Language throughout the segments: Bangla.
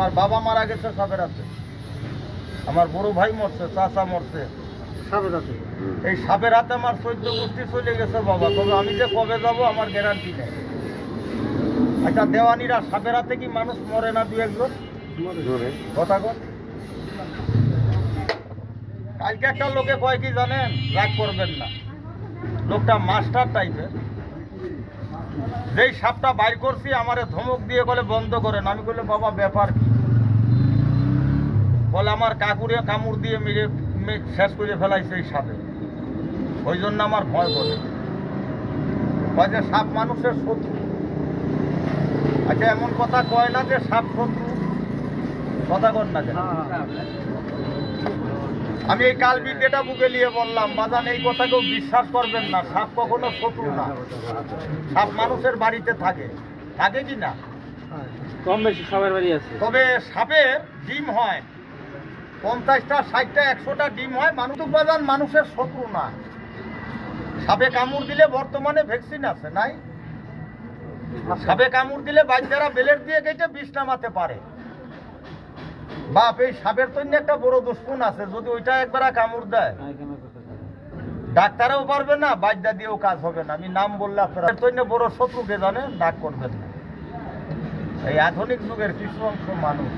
আমার বাবা মারা গেছে সাপের হাতে আমার বড় ভাই মরছে চাচা মরছে। এই সাপের হাতে আমার চৈদ্য গোষ্ঠী চলে গেছে বাবা তবে আমি যে কবে যাব আমার গ্যারান্টি নেই। আচ্ছা দেওয়ানিরা সাপের হাতে কি মানুষ মরে না দু একজন? কথা কর কালকে একটা লোকে কয় কি জানেন? রাগ করবেন না। লোকটা মাস্টার টাইপের যেই সাপটা বাইর করছি, আমারে ধমক দিয়ে বলে, বন্ধ করেন। আমি বললে বাবা, ব্যাপার কি? বলে, আমার কাকুরে কামড় দিয়ে মেরে শেষ করে ফেলাইছে এই সাপে। ওই জন্য আমার ভয় করে। যে, সাপ মানুষের শত্রু। আচ্ছা এমন কথা কয় না যে, সাপ শত্রু। কথা কর না কেন? আমি এই কাল বিদ্যেটা বুকে নিয়ে বললাম বাজান এই কথা কেউ বিশ্বাস করবেন না সাপ কখনো শত্রু না। সাপ মানুষের বাড়িতে থাকে। থাকে কি না? কম বেশি সবার বাড়ি আছে। তবে সাপের ডিম হয়। পঞ্চাশটা ষাটটা একশোটা ডিম হয়। মানুষ বাজান মানুষের শত্রু না। সাপে কামড় দিলে বর্তমানে ভ্যাকসিন আছে নাই? সাপে কামড় দিলে বাচ্চারা বেলের দিয়ে কেটে বিষ নামাতে পারে। বাপ এই সাপের তৈরি একটা বড় দুষ্পুন আছে যদি ওইটা একবার কামড় দেয়। ডাক্তারও পারবে না বাচ্চা দিয়েও কাজ হবে না। আমি নাম বললে আপনারা বড় শত্রুকে জানে ডাক করবেন না। এই আধুনিক যুগের কিছু অংশ মানুষ।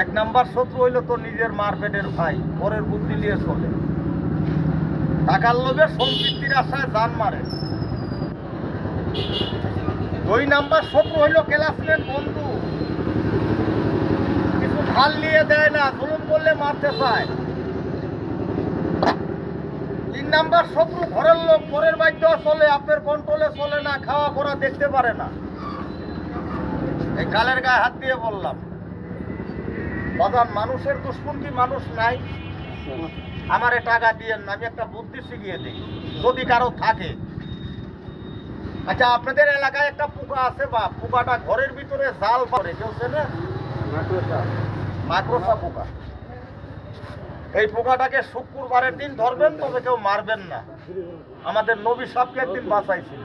এক নাম্বার শত্রু হইল তো নিজের মারপেটের ভাই পরের বুদ্ধি নিয়ে চলে। টাকার লোভে সম্পৃক্তির আশায় জান মারে। দুই নাম্বার শত্রু হইল ক্লাসমেট বন্ধু। ঢাল নিয়ে দেয় না জুলুম করলে মারতে চায়। তিন নাম্বার, শত্রু ঘরের লোক পরের বাধ্য চলে আপনার কন্ট্রোলে চলে না, খাওয়া পড়া দেখতে পারে না। এই কালের গায়ে হাত দিয়ে বললাম, বাদাম মানুষের দুষ্কুন কি মানুষ নাই। আমারে টাকা দিয়েন না, আমি একটা বুদ্ধি শিখিয়ে দিই, যদি কারও থাকে। আচ্ছা আপনাদের এলাকায় একটা পোকা আছে বা পোকাটা ঘরের ভিতরে জাল পরে কেউ চেনে? মাকড়সা পোকা। এই পোকাটাকে শুক্রবারের দিন ধরবেন, তবে কেউ মারবেন না। আমাদের নবী সাপকে একদিন বাঁচাইছিল।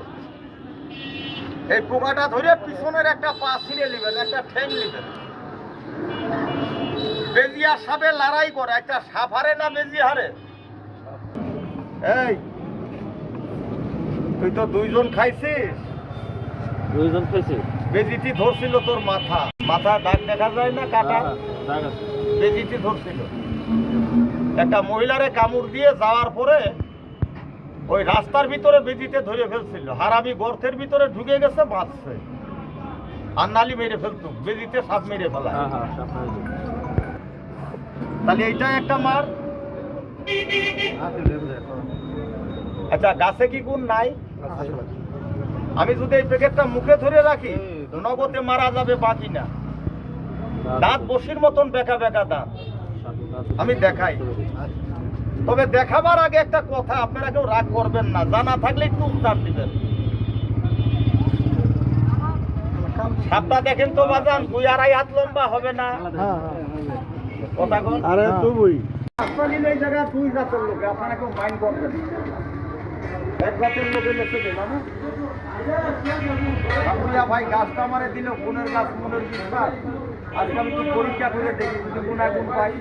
এই পোকাটা ধরে পিছনের একটা পা ছিঁড়ে নেবেন, একটা ঠেং নেবেন। বেজিয়া সাপে লড়াই করে, একটা সাপ হারে না বেজি হারে? এই, তুই তো দুইজন খাইছিস। দুইজন খেয়েছে বেজিটি ধরছিল তোর মাথা। মাথা দাগ দেখা যায় না কাটা? দাগ বেজিটি ধরছিল। একটা মহিলারে কামড় দিয়ে যাওয়ার পরে ওই রাস্তার ভিতরে বেজিতে ধরে ফেলছিল। হারামি গর্তের ভিতরে ঢুকে গেছে বাঁচছে। আর নালি মেরে ফেলতো বেজিতে সাপ মেরে ফেলা হ্যাঁ হ্যাঁ তাহলে এইটা একটা মার। আচ্ছা গাছে কি গুণ নাই? আমি যদি এই প্যাকেটটা মুখে ধরে রাখি নগদে মারা যাবে বাকি না। দাঁত বসির মতন বেকা বেকা দাঁত। আমি দেখাই। তবে দেখাবার আগে একটা কথা আপনারা কেউ রাগ করবেন না। জানা থাকলে একটু উত্তর দিবেন। সাপটা দেখেন তো বাজান দুই আড়াই হাত লম্বা হবে না? কথা কন। আরে তুই আপনার এই জায়গায় দুই জাতের লোকে আপনারা কেউ মাইন্ড করবেন এক জাতের লোকে লেখে দেন না? বাবুরিয়া ভাই গাছটা আমারে দিল, কোনের গাছ মনের বিশ্বাস আজকে আমি কি পরীক্ষা করে দেখি, যদি গুণাগুণ পাই।